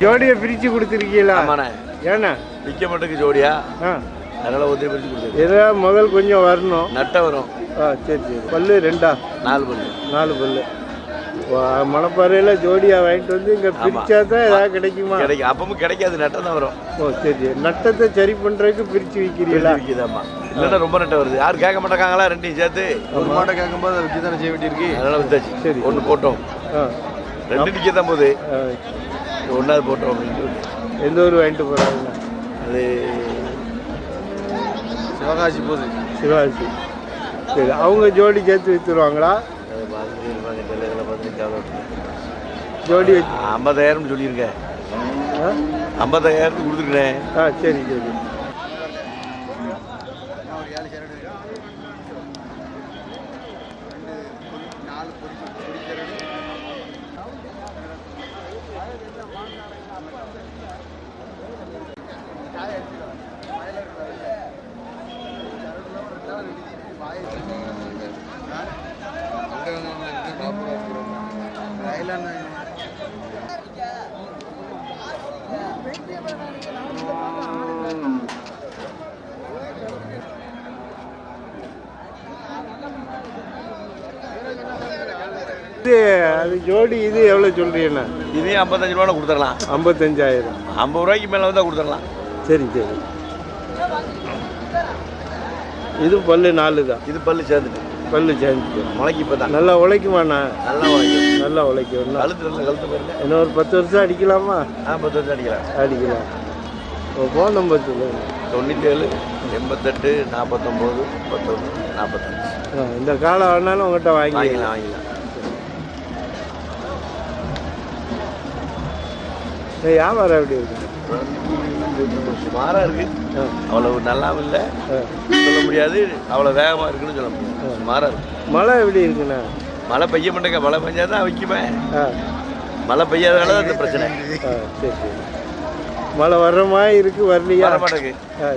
ஜோடியை பிரித்து கொடுத்துருக்கீங்களா? ஆமாண்ணே. ஏண்ணா? விற்க மாட்டேங்குது ஜோடியா? ஆ. அதனால ஒத்திரி பிரிச்சு கொடுத்துருக்கு ஏதோ முதல் கொஞ்சம் வரணும். நட்டை வரும். ஆ சரி சரி. பல்லு ரெண்டா? நாலு பல்லு. நாலு பல்லு. மணப்பாறையில் ஜோடியாக வாங்கிட்டு வந்து இங்கே பிரித்தா தான் ஏதாவது கிடைக்குமா? கிடைக்கும் அப்பவும் கிடைக்காது நட்டை தான் வரும். ஓ சரி சரி. நட்டத்தை சரி பண்ணுறதுக்கு பிரித்து விற்கிறீங்களா விற்கிதாம்மா இல்லைன்னா ரொம்ப நட்டை வருது. யாரும் கேட்க மாட்டாங்களா ரெண்டையும் சேர்த்து. ஒரு மாட்டை கேட்கும்போது அதை விற்க தானே செய்ய வேண்டியிருக்கு? அதனால வித்தாச்சு. சரி. ஒன்று போட்டோம். ஆ. ரெண்டு நிற்க தான் போகுது. ஆ. ஒன்றாவது போட்டோம் அப்படின்ட்டு விட்டாச்சு. எந்த ஊர் வாங்கிட்டு போகிறாங்க அது சிவகாசி போகுது சிவாஜி சரி அவங்க ஜோடி சேர்த்து விற்றுருவாங்களா ஜோடி ஐம்பதாயிரம் சொல்லியிருக்கேன். ஆ? ஐம்பதாயிரத்துக்கு கொடுத்துருக்கேன். ஆ சரி சரி இது அது ஜோடி இது எவ்வளோ சொல்கிறீங்கண்ணா இதையும் ஐம்பத்தஞ்சு ரூபா கொடுத்துடலாம். ஐம்பத்தஞ்சாயிரம். ஐம்பது ரூபாய்க்கு மேலே வந்தால் கொடுத்துடலாம். சரி சரி. இது பல்லு நாலு தான். இது பல்லு சேர்ந்துட்டு. பல்லு சேர்ந்துச்சு முளைக்கு இப்போ தான். நல்லா உழைக்குமாண்ணா? நல்லா உழைக்கும். நல்லா உழைக்கும். கழுத்து நல்ல கழுத்து பாருங்க. இன்னும் ஒரு பத்து வருஷம் அடிக்கலாமா? ஆ பத்து வருஷம் அடிக்கலாம். அடிக்கலாம். ஃபோன் நம்பர் சொல்லுங்க தொண்ணூற்றேழு எண்பத்தெட்டு நாற்பத்தொம்போது முப்பத்தொன்று நாற்பத்தஞ்சு. இந்த காலம் வேணாலும் உங்கள்கிட்ட வாங்கி வாங்கிக்கலாம் வாங்கிக்கலாம். வியாபாரம் எப்படி இருக்கு? சுமாராக இருக்கு. ஆ, அவ்வளவு நல்லாவும் இல்லை. சொல்ல முடியாது. அவ்வளோ வேகமாக இருக்குன்னு சொல்ல முடியாது. சுமாராக இருக்கு. மழை எப்படி இருக்குண்ணா? மழை பெய்ய மாட்டேங்க. மழை பெஞ்சா தான் விற்குமே ஆ. மழை பெய்யாதனால தான் இந்த பிரச்சனை. சரி சரி. மழை வர்ற மாதிரி இருக்கு வரலையா? வர மாட்டேங்குது.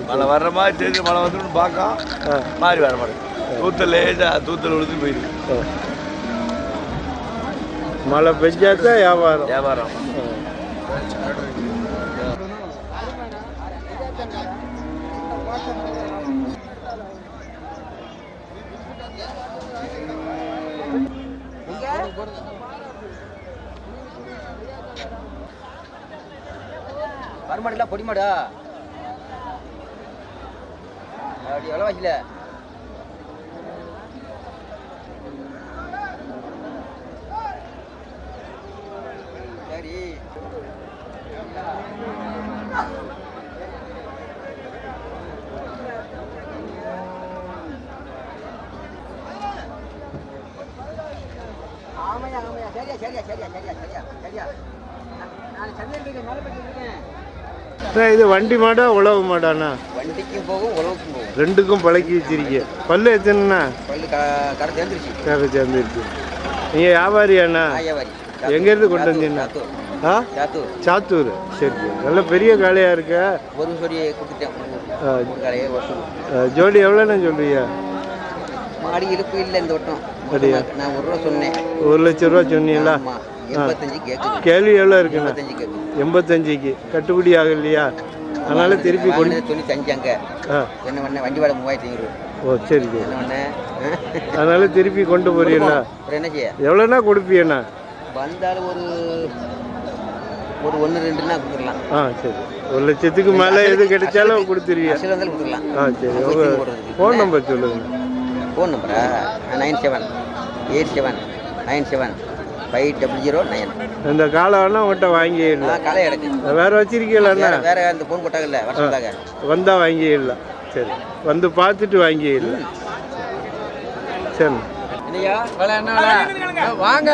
மழை வர்ற மாதிரி தெரிஞ்சு மழை வந்துடும் பார்க்கோம் ஆ. மாறி வர மாட்டேங்குது. தூத்தல் லேசா தூத்தல் விழுந்து ஆ. மழை பெஞ்சாதான் வியாபாரம். வியாபாரம். ஆ. கருமாடுல பொடி மாடா அப்படி எவ்வளோ வயசுல இது வண்டி மாடா உழவு மாடாண்ணா? வண்டிக்கும் போகும் உழவுக்கும் போகும். ரெண்டுக்கும் பழக்கி வச்சிருக்கீங்க. பல்லு எத்தனைண்ணா? பல்லு க கடை சேர்ந்துருச்சு. வேறு சேர்ந்துருக்கு நீங்கள் வியாபாரியாண்ணா எங்கேருந்து கொண்டு வந்தீங்கண்ணா சாத்தூர். ஆ? சாத்தூர். சாத்தூர். சரி நல்ல பெரிய காளையாக இருக்க? ஒரு சொடி கொடுத்துட்டேன். ஜோடி எவ்வளோண்ணா சொல்றீங்க? மாடி இழுப்பு இல்லை இந்த வட்டம். அப்படியா? நான் ஒரு ரூபா சொன்னேன். ஒரு லட்ச ரூபா சொன்னீங்களா? கேள்வி எவ்வளோ இருக்குண்ணா எண்பத்தஞ்சுக்கு கட்டுப்படி ஆகலையா? அதனால திருப்பி கொண்டு அங்க ஆ. என்ன பண்ண? வண்டி வாடகை மூவாயிரத்தி ஐநூறு. ஓ சரி அதனால திருப்பி கொண்டு போறீங்களா? என்ன செய்ய? எவ்வளோண்ணா கொடுப்பீண்ணா வந்தாலும் ஒரு ஒரு ஒன்று ரெண்டுன்னா கொடுத்துடலாம். ஆ சரி. ஒரு லட்சத்துக்கு மேலே எது கிடைச்சாலும் கொடுத்துருவீங்க. ஆ சரி. ஃபோன் நம்பர் சொல்லுங்க. ஃபோன் நம்பரா nine seven eight seven nine seven five double zero nine இந்த காலம் வேணா உங்கள்கிட்ட வாங்கிடலாம். காலை எடுக்கு வேற வச்சிருக்கீங்களாண்ணா வேற வேற அந்த ஃபோன் போட்டாங்கல்ல வருஷத்தாக வந்தால் வாங்கிடலாம். சரி வந்து பார்த்துட்டு வாங்கிடலாம். சரி. இல்லையா விலை என்ன வாங்க.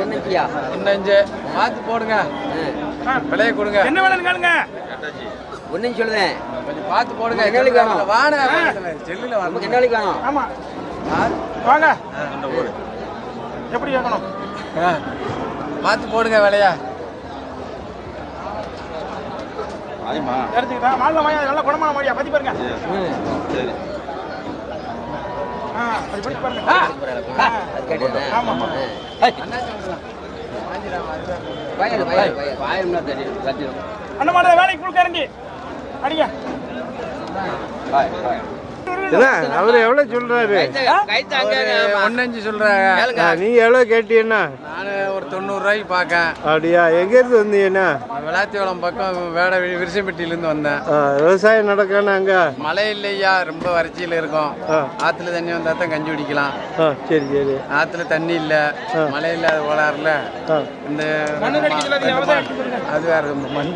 ஒன்றுச்சியா ஒன்னஞ்சு பார்த்து போடுங்க. விலையை கொடுங்க. என்ன வேணும்னு கேளுங்க. ஒன்றும் சொல்லுதேன். கொஞ்சம் பார்த்து போடுங்க. என்ன விலைக்கு வேணும்? வாங்க? செல்லுல வந்து என்ன வேலைக்கு வேணும்? ஆமா. வாங்க. எப்படி கேட்கணும்? ஆ. பார்த்து போடுங்க விலையா. எடுத்துக்கிட்டா மாலை வாங்கி நல்லா குணமான மாதிரியா பத்தி பாருங்க. சரி ஆ அது பிடிச்சு பாருங்க. அது கேட்டேன் ஆமா. வயல் வயல் வயல் வாயம்னா தெரியும் சத்தியம் அண்ணன் மாட வேலைக்கு ஃபுல் கரண்டி அடிங்க என்ன அவர் எவ்வளோ சொல்கிறாரு ஒன்னஞ்சு சொல்றாங்க. நீ எவ்வளோ கேட்டீங்கன்னா நான் ஒரு தொண்ணூறு ரூபாய்க்கு பார்க்கேன். அப்படியா? எங்கேருந்து வந்தீங்கன்னா? விளாத்தியோளம் பக்கம் வேட விரிசம்பட்டியிலேருந்து வந்தேன். ஆ, விவசாயம் நடக்கான அங்கே? மழை இல்லையா? ரொம்ப வறட்சியில் இருக்கும். ஆத்துல தண்ணி வந்தா தான் கஞ்சி குடிக்கலாம். சரி சரி. ஆத்துல தண்ணி இல்ல. மழை இல்லாத ஓடாறுல ஆ. இந்த. அது வேற மண்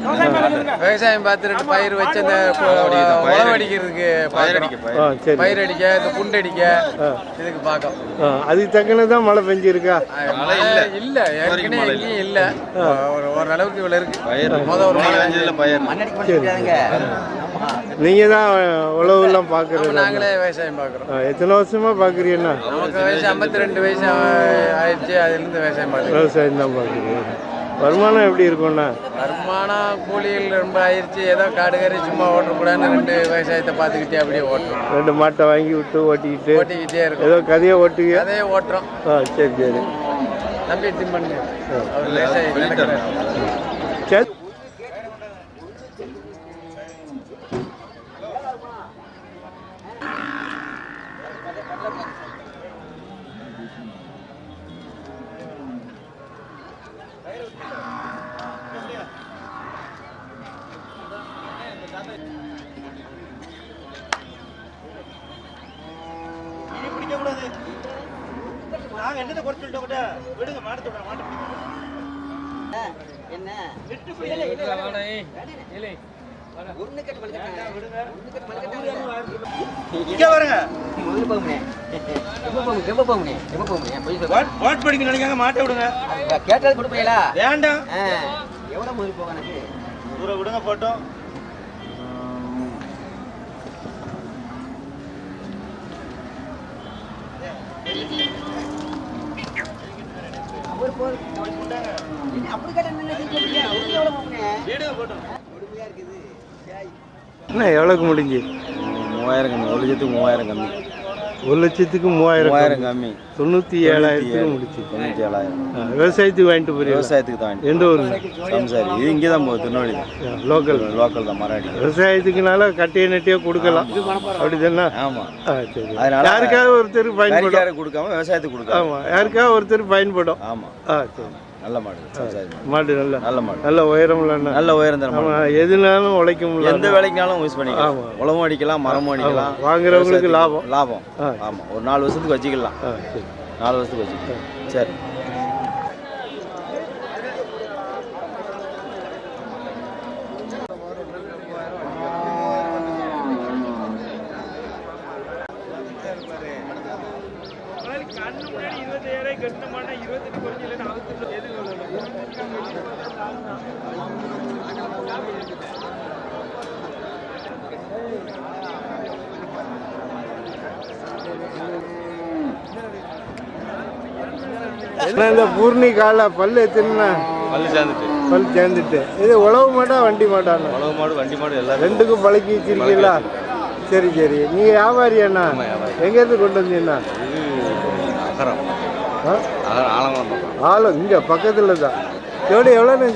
விவசாயம் பண்ணுங்க விவசாயம் பார்த்து ரெண்டு பயிர் வச்சு அந்த உழவடிக்கிறதுக்கு பார்க்குறோம் பயிர் அடிக்க இந்த இதுக்கு பார்க்கும் ஆ அதுக்கு தக்கனதான் மழை பெஞ்சிருக்கா? இல்ல. இல்ல. ஏற்கனவே எங்கேயும் இல்ல. ஒரு ஓரளவுக்கு இவ்வளவு இருக்கு. நீங்கள் தான் அப்ப பார்க்குறது நாங்களே விவசாயம் பார்க்குறோம். எத்தனை வருஷமா பார்க்குறீங்கன்னா நமக்கு வயசு ஐம்பத்தி ரெண்டு வயசு ஆயிடுச்சு அதுலேருந்து விவசாயம் விவசாயம் தான் பார்க்குறீங்க. வருமானம் எப்படி இருக்கும்ண்ணா? வருமானம் கூலிகள் ரொம்ப ஆயிடுச்சு ஏதோ காடு கறி சும்மா ஓட்டக்கூடாதுன்னு ரெண்டு விவசாயத்தை பார்த்துக்கிட்டே அப்படியே ஓட்டுறோம். ரெண்டு மாட்டை வாங்கி விட்டு ஓட்டிக்கிட்டு ஓட்டிக்கிட்டே இருக்கும். ஏதோ கதையை ஓட்டுவியா? அதே ஓட்டுறோம். ஆ சரி சரி. நம்பி திம்பண்ணு நாங்க என்னத்தை குறைச்சு சொல்லிட்டோம் கூட விடுங்க மாட்டு விட மாட்டு என்ன? விட்டு போய் ஒண்ணு கட்டு மல்லிகட்டா ஒண்ணு கட்டு மல்லிகட்டா இங்க வருங்க முதல்ல போகுமே எப்போ போகும் எப்போ போகுமே போய் வாட் நினைக்காங்க மாட்ட விடுங்க. கேட்டது கொடுப்பீங்களா? வேண்டாம். ஆ. எவ்வளோ முதல் போகும் எனக்கு? தூரம் விடுங்க போட்டோம் ஒரு போர் அப்படி கேட்டா என்ன சொல்றீங்க உங்களுக்கு எவ்வளோ போகுமே வீடுங்க போட்டோம் கொடுமையா இருக்குது ஏய். என்ன எவ்வளோக்கு முடிஞ்சு? மூவாயிரம் கம்மி. ஒரு லட்சத்துக்கு மூவாயிரம் கம்மி. ஒரு லட்சத்துக்கு மூவாயிரம் மூவாயிரம் கம்மி. தொண்ணூற்றி ஏழாயிரத்துக்கு முடிச்சு. தொண்ணூற்றி ஏழாயிரம். விவசாயத்துக்கு வாங்கிட்டு போறீங்க விவசாயத்துக்கு தான் எந்த ஊருங்க? சம்சாரி. இது இங்கே தான் போகுது திருநெல்வேலி. தான் லோக்கல். லோக்கல் தான் மராடி விவசாயத்துக்குனால கட்டையை நட்டியோ கொடுக்கலாம். அப்படிதானே ஆமாம் ஆ சரி. அதனால யாருக்காவது ஒருத்தர் பயன்படும். கொடுக்காம விவசாயத்துக்கு கொடுக்காம. ஆமாம் யாருக்காவது ஒருத்தர் பயன்படும். ஆமாம் ஆ சரி. நல்ல மாடு மாடு. நல்ல நல்ல மாடு. நல்ல உயரம்லண்ணா நல்ல உயரம் ஆமாம் எதுனாலும் உழைக்கும்ல எந்த வேலைக்குனாலும் யூஸ் பண்ணிக்கலாம். உழவும் அடிக்கலாம் மரமும் அடிக்கலாம். வாங்குறவங்களுக்கு லாபம். ஆ. ஆமாம் ஒரு நாலு வருஷத்துக்கு வச்சுக்கலாம். நாலு வருஷத்துக்கு வச்சுக்கலாம். சரி. இந்த பூர்ணி கால பல்லு எத்தனை பல்லு சேர்ந்துட்டு. பல் சேர்ந்துட்டு. இது உழவு மாட்டா வண்டி மாட்டாண்ணா உழவு மாடு வண்டி மாடு எல்லாரும் ரெண்டுக்கும் பழக்கி வச்சிருக்கீங்களா? சரி சரி. நீங்க வியாபாரி அண்ணா? எங்கேருந்து கொண்டு வந்தீங்கண்ணா இது அகரம் ஆ? அகரம் ஆலங்குளம் பக்கம். ஆளும் இங்க பக்கத்துல தான். ஜோடி எவ்வளோன்னு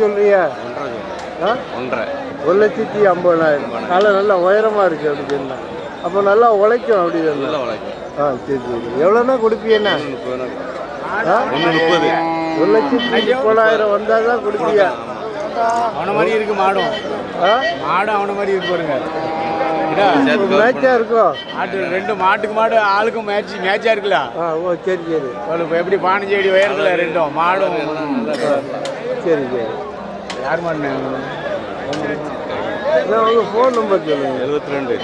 ஒன்றரை. ஒரு லட்சத்தி ஐம்பதாயிரம் காலை நல்லா உயரமா இருக்கு அப்படி சொன்னா அப்போ நல்லா உழைக்கும் அப்படி சொன்னா நல்லா உழைக்கும். ஆ சரி சரி. எவ்வளோண்ணா கொடுப்பீங்கண்ணா ஒரு லட்சத்தி முப்பதாயிரம் வந்தால் தான் கொடுப்பீங்க அவன மாதிரி இருக்கு மாடும். ஆ? மாடும் அவன மாதிரி இருக்கு பாருங்க. மேட்சா இருக்கும் மாட்டு ரெண்டு மாட்டுக்கு மாடு ஆளுக்கும் மேட்ச் மேட்சா இருக்குல்ல? ஆ ஓ சரி சரி. எப்படி பானஞ்சு அடி உயரத்துல ரெண்டும் மாடும் சரி சரி. யார் மாடு உங்கள் ஃபோன் நம்பர் சொல்லுங்கள் எழுபத்தி ரெண்டு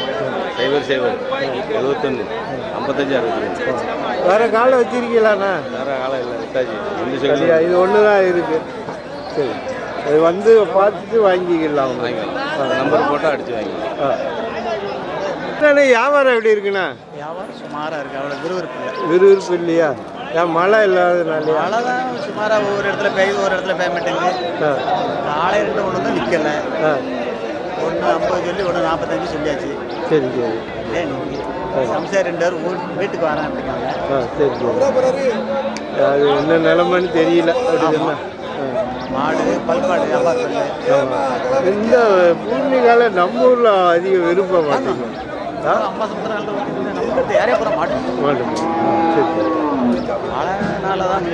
சைபர் சைபர். எழுபத்தொன்று முப்பத்தஞ்சு அறுபது வேற காலை வச்சிருக்கீங்களாண்ணா வேற காலம் இல்லை வித்தாச்சு ரெண்டு சரியா செகண்ட் இது ஒன்று தான் இருக்கு. சரி. அது வந்து பார்த்துட்டு வாங்கிக்கலாம். வாங்கிக்கலாம். நம்பர் போட்டால் அடிச்சு வாங்கிக்கலாம். வியாபாரம் எப்படி இருக்குண்ணா? வியாபாரம் சுமாராக இருக்குது அவ்வளோ விறுவிறுப்பு இல்லை. விறுவிறுப்பு இல்லையா? ஏன் மழை இல்லாதனாலயா மழை தான் சுமாராக ஒவ்வொரு இடத்துல பெய்யுது ஒரு இடத்துல பெய்ய மாட்டேங்குது. நாளை ரெண்டு ஒன்று தான் நிற்கல ஆ. ஒன்று ஐம்பது சொல்லி ஒன்று நாற்பத்தஞ்சு சொல்லியாச்சு. சரி சரி. ஏன் சம்சார் ரெண்டு பேரும் வீட்டுக்கு வரேன் சரி சரி. அது என்ன நிலைமைன்னு தெரியல அப்படி சொன்னா மாடு பல்பாடு. இந்த பூர்ணிகால நம்ம ஊர்ல அதிக விரும்ப மாட்டேங்க ஆ? அம்மா சமுத்திரம் நம்ம வந்து மழைனால தான்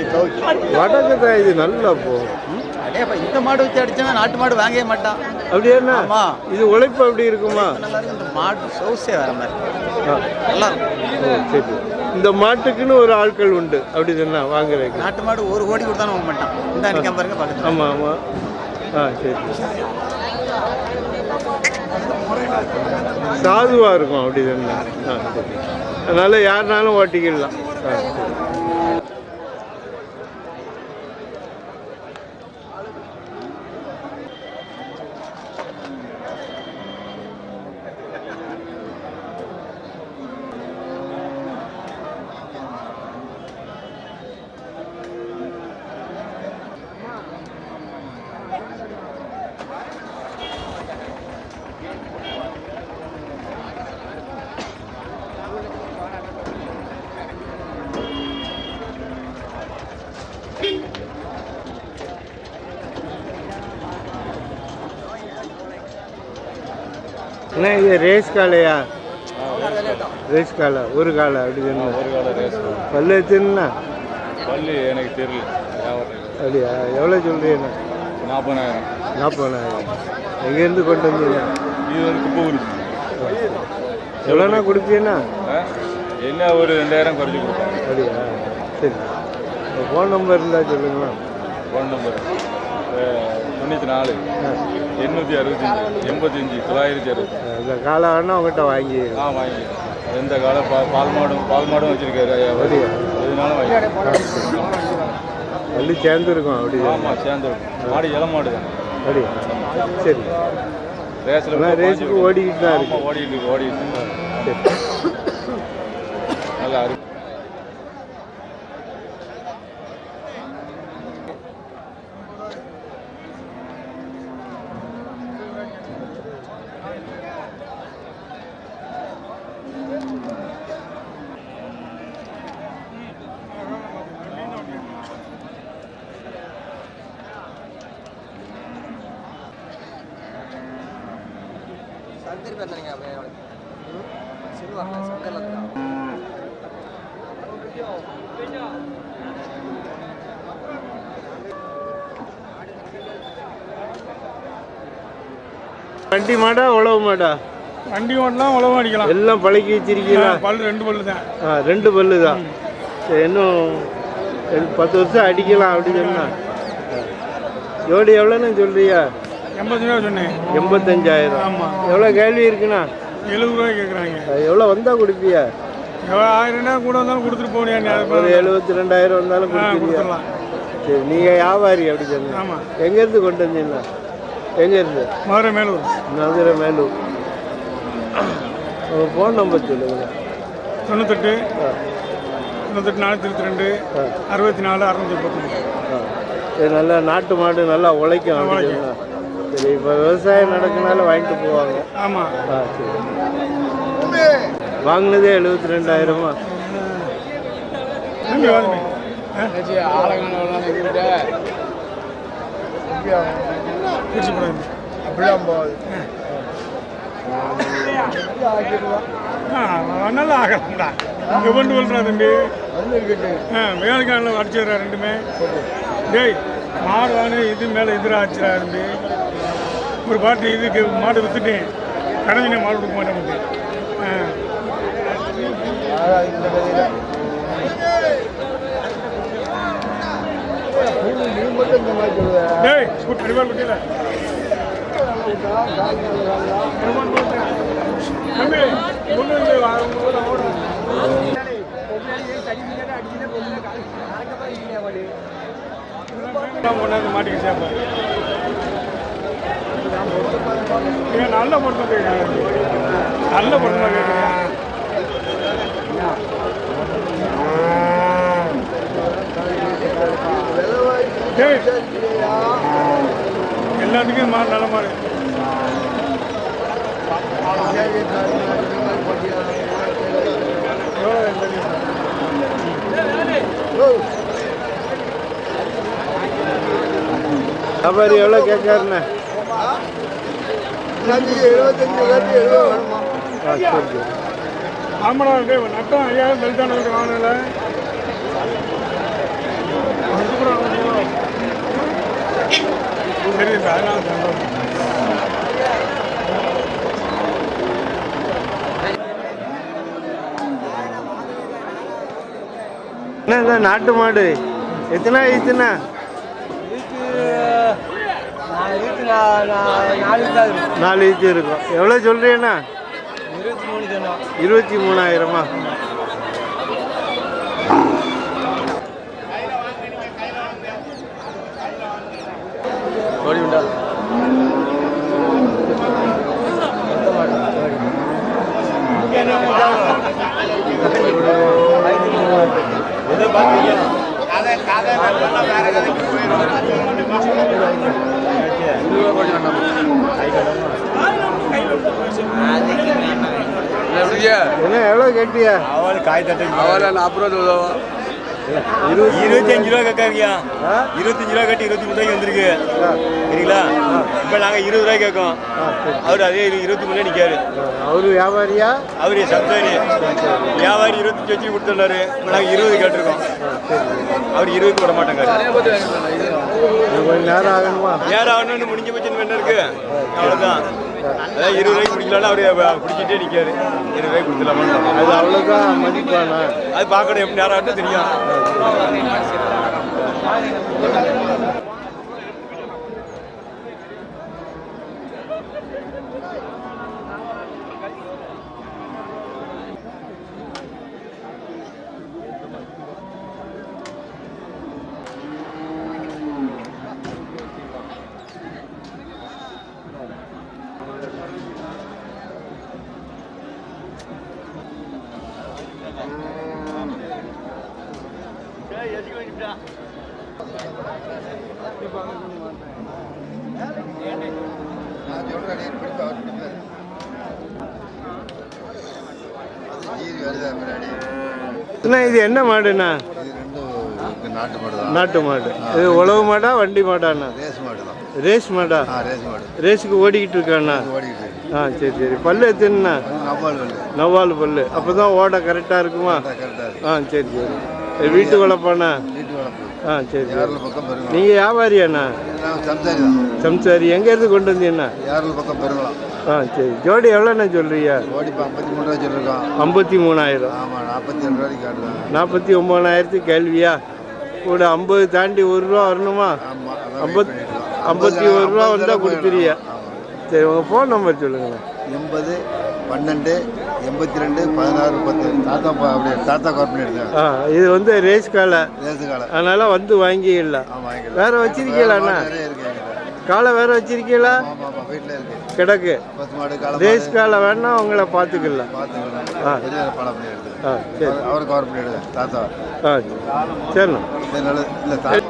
வடக்கு இது நல்லா போகும் இந்த மாடு வச்சு அடிச்சவன் நாட்டு மாடு வாங்கவே மாட்டான். அப்படி என்ன? ஆமா. இது உழைப்பு அப்படி இருக்குமா? நல்லா இருக்கு. இந்த மாடு சோஸே வர மாதிரி. நல்லா இருக்கும் சரி இந்த மாட்டுக்குன்னு ஒரு ஆட்கள் உண்டு. அப்படி தானே? வாங்குறதுக்கு நாட்டு மாடு ஒரு கோடி கொடுத்தாலும் வாங்க மாட்டான். இந்த அன்னைக்கு பாருங்க பக்கத்தில். ஆமாம் ஆமாம் ஆ சரி சாதுவாக இருக்கும் அப்படி தானே? ஆ சரி. அதனால் யாருனாலும் ஓட்டிக்கிடலாம் ஆ சரி. என்ன இது ரேஸ் காலையா? ரேஸ் காலை? ஒரு காலை? அப்படி தானே ஒரு காலம் ரேஸ் பல்லு வச்சுன்னா பள்ளி எனக்கு தெரியல. அப்படியா? எவ்வளோ சொல்கிறீங்க நாற்பதாயிரம் நாற்பதாயிரம் எங்கேருந்து கொண்டு வந்தீங்க? இது வந்து குப்பை எவ்வளோண்ணா கொடுப்பீங்கன்னா என்ன ஒரு ரெண்டாயிரம் குறைச்சி கொடுப்பாங்க அப்படியா? சரி. ஃபோன் நம்பர் இருந்தால் சொல்லுங்களா ஃபோன் நம்பர் தொண்ணூற்றி நாலு எண்ணூற்றி அறுபத்தஞ்சி எண்பத்தஞ்சு தொள்ளாயிரத்தி அறுபத்தி. இந்த காலை வேணா உங்கள்கிட்ட வாங்கி. ஆ வாங்கி. எந்த கால? பா பால் மாடும் பால் மாடும் வச்சிருக்காரு? எதுனாலும் வாங்கி. பள்ளி சேர்ந்துருக்கோம் அப்படி ஆமாம் சேர்ந்து மாடு இளம் மாடு தான். அப்படியா? சரி. ரேஸில் ரேஸுக்கு ஓடிக்கிட்டு தான் இருக்கு. ஆமாம் ஓடிட்டு இருக்கு. வண்டி மாடா உழவு மாடா? வண்டி ஓட்டலாம் உழவு அடிக்கலாம். எல்லாம் பழக்கி வச்சிருக்கீங்களா? பல் ரெண்டு பல்லு தான் ஆ ரெண்டு பல்லு தான் சரி இன்னும் பத்து வருஷம் அடிக்கலாம் அப்படி சொன்னா. ஜோடி எவ்வளோன்னு சொல்றியா? எண்பது ரூபா சொன்னேன். எண்பத்தஞ்சாயிரம். ஆமா. எவ்வளோ கேள்வி இருக்குண்ணா? எழுபது ரூபாய் கேட்குறாங்க எவ்வளோ வந்தால் கொடுப்பியா? எவ்வளோ ஆயிரம் ரூபா கூட வந்தாலும் கொடுத்துட்டு போனியா ஒரு எழுபத்தி ரெண்டாயிரம் வந்தாலும் கொடுத்துருவியா கொடுத்துடலாம். சரி நீங்கள் வியாபாரி அப்படி சொன்னா ஆமா. எங்கேருந்து கொண்டு வந்தீங்களா எங்கேருந்து? மதுரை மேலூர். மதுரை மேலூர். உங்கள் ஃபோன் நம்பர் சொல்லுங்கள் தொண்ணூத்தெட்டு தொண்ணூத்தெட்டு நானூற்றி இருபத்தி ரெண்டு. அறுபத்தி நாலு அறுநூத்தி முப்பத்தொன்று ஆ. இது நல்லா நாட்டு மாடு நல்லா உழைக்கும். சரி இப்போ விவசாயம் நடக்கனால வாங்கிட்டு போவாங்க. ஆமாம் ஆ சரி. வாங்கினதே எழுபத்தி ரெண்டாயிரமா போடுங்க ஆ? நல்லா ஆகலாம்டா. இங்கே கொண்டு வந்துடா தம்பி. ஆ வேலைக்காரில் அடிச்சிடுறா ரெண்டுமே. டேய் மாடு வாங்க இது மேலே எதிராக அடிச்சிடா தம்பி. ஒரு பாட்டு இதுக்கு மாடு விற்றுட்டேன் கடைஞ்சினே மாடு கொடுக்க மாட்டேன் டேய் குட் அடிவாள் குட்டியில. தம்பி ஒன்று இல்லை இதெல்லாம் கொண்டாந்து மாட்டிக்க நீங்கள் நல்ல பொருத்தம் கேட்குறீங்க நல்ல பொருத்தம் கேட்குறீங்க எல்லாத்துக்கும் மாடு நல்ல மாடு வியாபாரி எவ்வளோ கேட்காருண்ணே ஆ டேய் நட்டம் ஐயாயிரம் பெல்ட்டான வாங்கல சரி அதனால என்ன நாட்டு மாடு? எத்தனை எத்தனை? நாலு ஈச்சு இருக்கும். எவ்வளோ சொல்கிறீண்ணா இருபத்தி மூணாயிரமா? கோடி உண்டா எப்படியா என்ன எவ்வளோ கேட்டியா? அவள் காய் தட்டு அவளை நாற்பது ரூபா இருபத்தஞ்சு ரூபா கேட்காருங்க ஆ இருபத்தஞ்சு ரூபா கட்டி இருபத்தி மூணு ரூபாய்க்கு வந்திருக்கு. சரிங்களா? இப்போ நாங்கள் இருபது ரூபாய் கேட்கோம் அவர் அதே இரு- இருபத்தி மூணு நிற்காரு அவரு வியாபாரியா? அவர் சப்தாரி வியாபாரி இருபத்தஞ்சு வச்சு கொடுத்துட்டாரு இப்போ நாங்கள் இருபது கேட்டிருக்கோம். அவர் இருபது விட மாட்டாங்க நேரம் ஆகணுமா? நேரம் ஆகணும்னு முடிஞ்ச பட்சம் என்ன இருக்கு. அவ்வளோதான் அதான் இருபது ரூபாய்க்கு பிடிக்கலாம்னு அவர் பிடிச்சிட்டே நிற்காரு இருபது ரூபாய்க்கு கொடுத்துலாமான்னு அது அவ்வளோதான் மதிப்பானா? அது பார்க்கணும் எப்படி நேரம் தெரியும் அண்ணா இது என்ன மாடுண்ணா? நாட்டு மாடு. நாட்டு மாடு இது உழவு மாடா வண்டி மாடாண்ணா? ரேஸ் மாடு? ரேஸ் மாடா ரேஸ் மாடு ரேஸுக்கு ஓடிக்கிட்டு இருக்காண்ணா? ஆ சரி சரி. பல்லு எத்தனைண்ணா? நவ்வால் பல்லு. அப்போ தான் ஓட கரெக்டாக இருக்குமா? ஆ சரி சரி. வீட்டு வளர்ப்பாண்ணா ஆ சரி யாரில் பக்கம் பெருங்கலாம்? நீங்கள் வியாபாரியாண்ணா நான் சம்சாரி தான். சம்சாரி. எங்கேருந்து கொண்டு வந்தீங்கண்ணா? யாரில் பக்கம் பெருங்கலாம்? ஆ சரி. ஜோடி எவ்வளோண்ணா சொல்கிறீங்க இப்போ ஐம்பத்தி மூணு ரூபா சொல்லியிருக்கோம் ஐம்பத்தி மூணாயிரம். ஆமாம் நாற்பத்தி ரூபாய்க்கு காட்டுதாங்க நாற்பத்தி ஒம்பதாயிரத்து கேள்வியா? கூட ஐம்பது தாண்டி ஒரு ரூபா வரணுமா? ஆமாம் ஐம்பத் ஐம்பத்தி ஒரு ரூபா வந்தால் கொடுத்துருவியா? சரி உங்கள் ஃபோன் நம்பர் சொல்லுங்கண்ணா எண்பது பன்னெண்டு எண்பத்தி ரெண்டு பதினாறு முப்பத்தி தாத்தா பா- அப்படியே தாத்தா கார்பன் எடுத்தேன் ஆ இது வந்து ரேஸ் காலை ரேஸு காலை அதனால் வந்து வாங்கிடலாம் வேற என்கிட்ட. காலை வேற வச்சிருக்கீங்களா? கிடக்கு. பத்து ரேஸ் காலை வேணா உங்களை பார்த்துக்கலாம். அவர் எடுத்தேன் தாத்தா. ஆ சரிண்ணா. இல்லை தாத்தா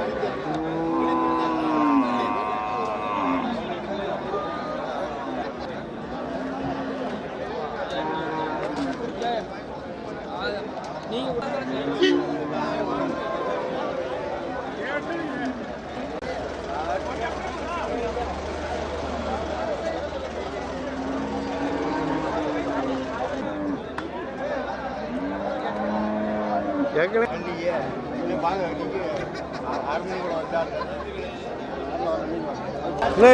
கேட்கல அண்ணா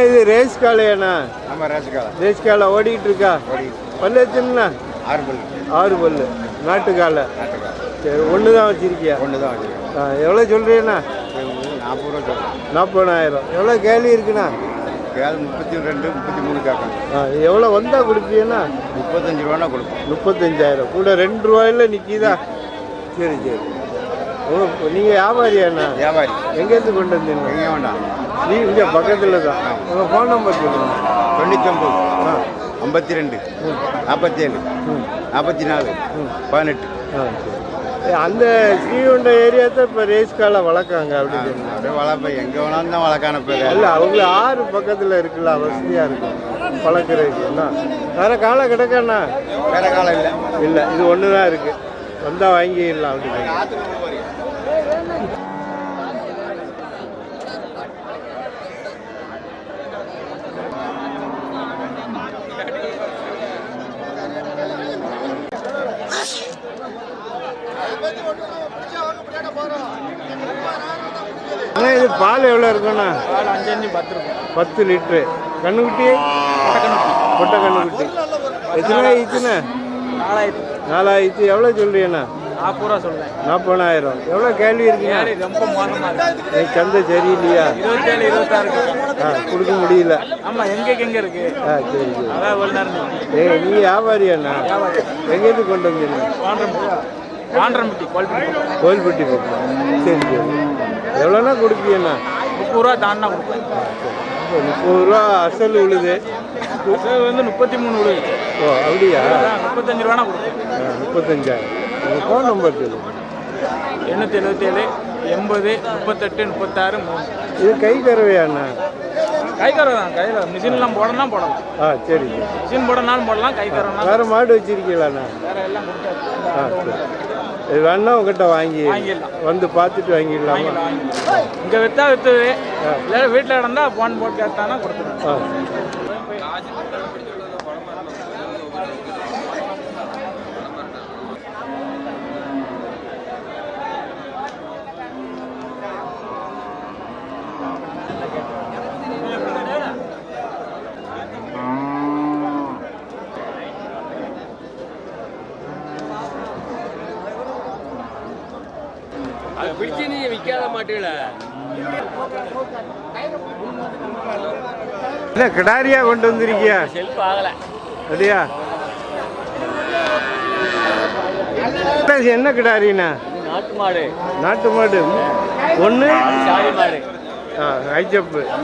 இது ரேஸ் காலையாண்ணா ஆமாம் ரேஸு காலை ரேஸ் காலை ஓடிக்கிட்டு. இருக்கா பல்லு எத்தனைண்ணா ஆறு பல்லு. ஆறு பல்லு. நாட்டு காலை சரி ஒன்று தான் வச்சிருக்கியா? ஒன்று தான் வச்சுருக்கேன். ஆ எவ்வளோ சொல்கிறீண்ணா நாற்பது ரூபா சொல்கிறேன் நாற்பதாயிரம். எவ்வளோ கேள்வி இருக்குண்ணா? அது முப்பத்தி ரெண்டு முப்பத்தி மூணு கேட்காங்க ஆ எவ்வளோ வந்தால் கொடுப்பீங்கன்னா முப்பத்தஞ்சு ரூபானா கொடுப்போம். முப்பத்தஞ்சாயிரம். கூட ரெண்டு ரூபாயில நிற்கிதா சரி சரி. ஓ நீங்கள் வியாபாரியாண்ணா? வியாபாரி. எங்கேருந்து கொண்டு வந்தீங்க? எங்கே வேண்டாம். நீ இங்கே பக்கத்தில் தான். உங்கள் ஃபோன் நம்பர் சொல்லுங்கள் தொண்ணூத்தொம்பது ஆ ஐம்பத்தி ரெண்டு நாற்பத்தேழு நாற்பத்தி நாலு பதினெட்டு அந்த ஸ்ரீகுண்ட ஏரியா தான் இப்போ ரேஸ் காலை வளர்க்காங்க அப்படின்னு. அப்படியே வளர்ப்பேன் எங்கே வேணாலும் தான் வளர்க்கான பேர். இல்ல அவங்க ஆறு பக்கத்தில் இருக்குல்ல வசதியாக இருக்கும் பழக்கிறதுக்கு என்ன வேற காலை கிடக்கண்ணா வேற காலம் இல்லை. இல்லை இது ஒன்று தான் இருக்கு. வந்தால் வாங்கிடலாம் அப்படின்னு. பால் எவ்வளோ இருக்குண்ணா? அஞ்சஞ்சு பத்து இருக்கும். பத்து லிட்ரு. கண்ணுக்குட்டி? கொட்டை கண்ணுக்குட்டி எத்தனை ஆயிடுச்சுண்ணே? நாலாயிரத்தி. நாலாயிரத்து எவ்வளோ சொல்றீங்கண்ணா? நாற்பது ரூபா சொல்றேன். நாற்பதாயிரம். எவ்வளோ கேள்வி இருக்குண்ணா? ரொம்ப மோசமா இருக்கு. எனக்கு சந்தை சரியில்லையா? இருபத்தேழு இருபத்தாறு ஆ கொடுக்க முடியல. ஆமா எங்க எங்க இருக்கு? ஆ சரி சரி. அதான் ஒரு நேரம் ஏ நீ வியாபாரியாண்ணா? எங்கேருந்து கொண்டு வந்தீங்க? வாண்டரம்பட்டி. கோயில்பட்டி பக்கம். சரி சரி. எவ்வளோண்ணா கொடுப்பீங்கண்ணா? முப்பது ரூபா தாண்டா கொடுப்பேன். முப்பது ரூபா அசல் உழுது. அது வந்து முப்பத்தி மூணு விழுது ஓ அப்படியா? முப்பத்தஞ்சு ரூபா கொடுப்பேன். ஆ, முப்பத்தஞ்சாயிரம். உங்கள் ஃபோன் நம்பர் சொல்லுங்க எண்ணூற்றி எழுபத்தேழு எண்பது முப்பத்தெட்டு முப்பத்தாறு மூணு. இது கை கறவையாண்ணா? கை கரை தான் கையில் மிஷின்லாம் போடலாம் போடலாம். ஆ சரி மிஷின் போடனாலும் போடலாம் கை கரைனா வேற மாடு வச்சிருக்கீங்களாண்ணா? வேற எல்லாம் ஆ சரி. இது வேணா உங்ககிட்ட வாங்கி வாங்கிடலாம். வந்து பார்த்துட்டு வாங்கிடலாமா? இங்கே விற்றா விற்றுது இல்லை வீட்டில் இடந்தா ஃபோன் போட்டு கேட்டானா கொடுத்துருவேன். அது பிடிச்சி நீ விற்காத மாட்டீங்கள என்ன கிடாரியா கொண்டு வந்திருக்கியா? செல்ஃப் ஆகலை. அப்படியா என்ன- என்ன கிடாரிண்ணா நாட்டு மாடு. நாட்டு மாடு. ஒன்று சாதி மாடு.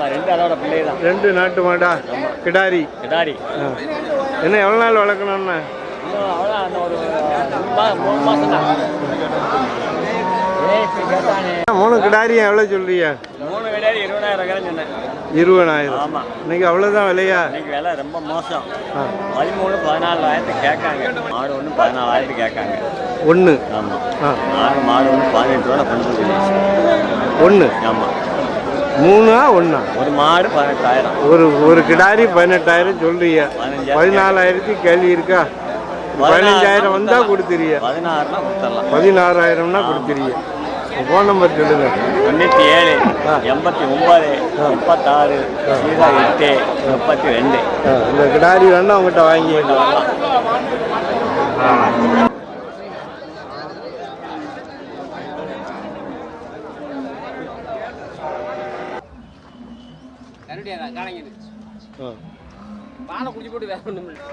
ரெண்டு அதோட பிள்ளை தான். ரெண்டு நாட்டு மாடா? கிடாரி. கிடாரி. என்ன எவ்வளோ நாள் வளர்க்கணும்ண்ணா இன்னும் அவ்வளோ அந்த ஒரு மூணு மாதம் தான் மூணு கிடாரியும் எவ்வளோ சொல்றீங்க? மூணு கிடையாது இருபதாயிரம் சொன்னேன். இருபதாயிரம். ஆமாம் இன்னைக்கு அவ்வளோதான் விலையா? இன்னைக்கு விலை ரொம்ப மோசம். பதிமூணு பதினாலாயிரத்துக்கு கேட்காங்க. மாடு ஒன்று பதினாலாயிரத்துக்கு கேட்காங்க. ஒன்று. ஆமாம் நாலு மாடு ஒன்று பதினெட்டு ரூபா கொண்டு ஒன்று. ஆமாம் மூணா ஒன்றா ஒரு மாடு பதினெட்டாயிரம். ஒரு ஒரு கிடாரி பதினெட்டாயிரம் சொல்றீங்க. பதினஞ்சாயிரம் பதினாலாயிரத்தி கேள்வி இருக்கா? பதினஞ்சாயிரம் வந்தா கொடுத்துறிய பதினாறுனா கொடுத்துடலாம். பதினாறாயிரம்னா கொடுத்துறிய ஃபோன் நம்பர் சொல்லுங்க. தொண்ணூற்றி ஏழு எண்பத்தி ஒம்பது முப்பத்தாறு ஜீரோ எட்டு முப்பத்தி ரெண்டு ஆ, இந்த கிடாரி வேணா உங்கள்கிட்ட ஆ. பாலை குடிச்சு போட்டு வேற ஒன்றும் இல்லை.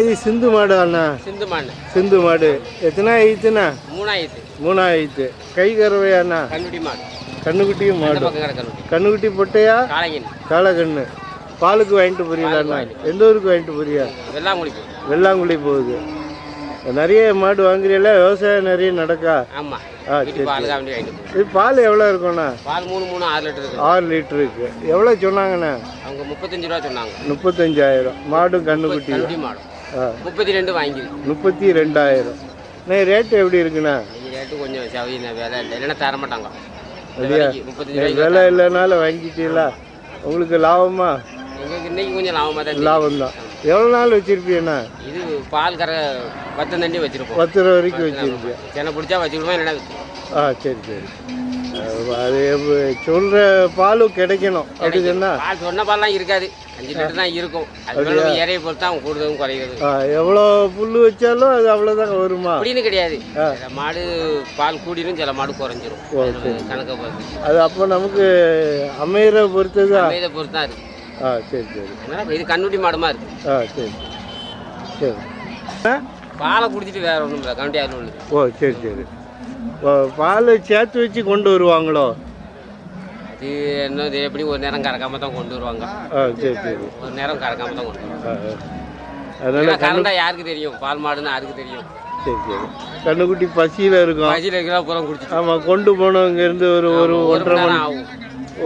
இது சிந்து மாடு அண்ணா. சிந்து மாடு. சிந்து மாடு. எத்தனை ஆயிடுச்சுண்ணா? மூணாயிரத்து மூணாயிடுச்சு. கை கறவையாண்ணா கண்ணுடி மாடு. கண்ணுக்குட்டியும் மாடு. பக்கம் கண்ணுக்குட்டி. பொட்டையா? காளைங்கன் காளக்கண்ணு. பாலுக்கு வாங்கிட்டு போறீங்களாண்ணா எந்த ஊருக்கு வாங்கிட்டு போறியா வெள்ளாம் வெள்ளாங்குழி போகுது. நிறைய மாடு வாங்குறீங்களா? விவசாயம் நிறைய நடக்கா? ஆமாம் ஆ சரி வாங்கிட்டு போகும் இது பால் எவ்வளோ இருக்கும்ண்ணா? பால் மூணு மூணு ஆறு லிட்டர் இருக்கு. ஆறு லிட்டருக்கு எவ்வளோ சொன்னாங்கண்ணா? அவங்க முப்பத்தஞ்சு ரூபா சொன்னாங்க. முப்பத்தஞ்சாயிரம். மாடும் கண்ணுக்குட்டி கண்ணுடி மாடு முப்பத்தி ரெண்டு வாங்கிருக்கு முப்பத்தி ரெண்டாயிரம். அண்ணா ரேட்டு எப்படி இருக்குண்ணா? ரேட்டு கொஞ்சம் சவி வேலை இல்லை. இல்லைன்னா தர மாட்டாங்க. விலை இல்லைனால வாங்கிட்டீங்களா? உங்களுக்கு லாபமா? இன்னைக்கு கொஞ்சம் லாபமாக தான் லாபம் தான். எவ்வளோ நாள் வச்சுருப்பீங்கண்ணா? இது பால் கரை பத்து தண்டி வச்சிருப்போம். பத்து ரூபா வரைக்கும் வச்சுருப்பீங்க. சென்னை பிடிச்சா வச்சுக்கிடுவோம் இல்லைன்னா. ஆ சரி சரி. அது- அது சொல்கிற பாலும் கிடைக்கணும். அப்படி சொன்னா? பால் சொன்ன பால்லாம் இருக்காது. அஞ்சு லிட்டர் தான் இருக்கும். அது நம்ம இறையை பொறுத்து தான் கூடுதலும் குறையுது. எவ்வளோ புல் வச்சாலும் அது அவ்வளோதான் வருமா? அப்படின்னு கிடையாது. சில மாடு பால் கூடிரும் சில மாடு குறைஞ்சிரும். அது. கணக்கை பார்த்து அது அப்போ நமக்கு அமையிற பொறுத்து தான் இதை பொறுத்து தான் இருக்கு ஆ சரி சரி. அதனால இது கண்ணுட்டி மாடுமா இருக்கு? ஆ சரி. சரி. பாலை குடிச்சிட்டு வேற ஒன்றும் இல்லை. கண்ணுட்டி அதில் உள்ளது ஓ சரி சரி. பால் சேர்த்து வச்சு கொண்டு வருவாங்களோ? அது என்ன எப்படி ஒரு நேரம் கறக்காம தான் கொண்டு வருவாங்க. ஆ சரி சரி. ஒரு நேரம் கறக்காம தான் கொண்டு வருவாங்க. அதனால ஏன்னா கறந்தா யாருக்கு தெரியும்? பால் மாடுன்னு யாருக்கு தெரியும். சரி சரி. கண்ணுக்குட்டி பசியில் இருக்கும். பசியில் இருக்கிறா பூரா குடிச்சிட்டு ஆமாம் கொண்டு போனோம் இங்கேருந்து ஒரு ஒரு ஒன்றரை மணி ஆகும்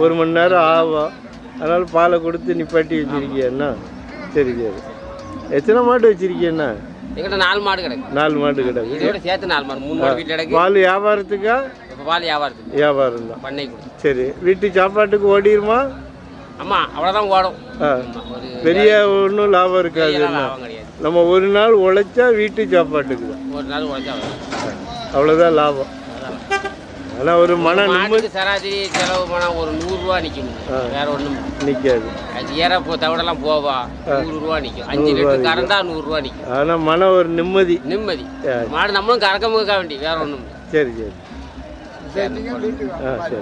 ஒரு மணி நேரம் ஆகும். அதனால் பாலை கொடுத்து நிப்பாட்டி வச்சிருக்கியண்ணா சரி சரி. எத்தனை மாடு வச்சிருக்கியண்ணா எங்கிட்ட நாலு மாடு கிடக்கு. நாலு மாடு கிடக்கு. இதோட சேர்த்து நாலு மாடு மூணு மாடு வீட்டில் கிடக்கு. பால் வியாபாரத்துக்கா? இப்போ பால் வியாபாரத்துக்கு. வியாபாரம் தான். பண்ணை கொடுத்து. சரி வீட்டு சாப்பாட்டுக்கு ஓடிருமா? ஆமா அவ்வளோதான் ஓடும். பெரிய ஒன்றும் லாபம் இருக்காது நம்ம ஒரு நாள் உழைச்சா வீட்டு சாப்பாட்டுக்கு தான். ஒரு நாள் உழைச்சா. அவ்வளோதான் லாபம். ஆனால் ஒரு மன நிம்மதி மாட்டுக்கு சராசரி செலவு போனால் ஒரு நூறுரூவா நிற்கும் வேற ஒன்றும் நிற்காது அது ஏற போ தவிடெல்லாம் போவா. நூறுரூவா நிற்கும் அஞ்சு லிட்டர் கறந்தா நூறுரூவா நிற்கும் ஆனால் மன ஒரு நிம்மதி. நிம்மதி. மாடு நம்மளும் கறக்க முக்க வேண்டி வேற ஒன்றும் சரி சரி. சரி ஆ சரி.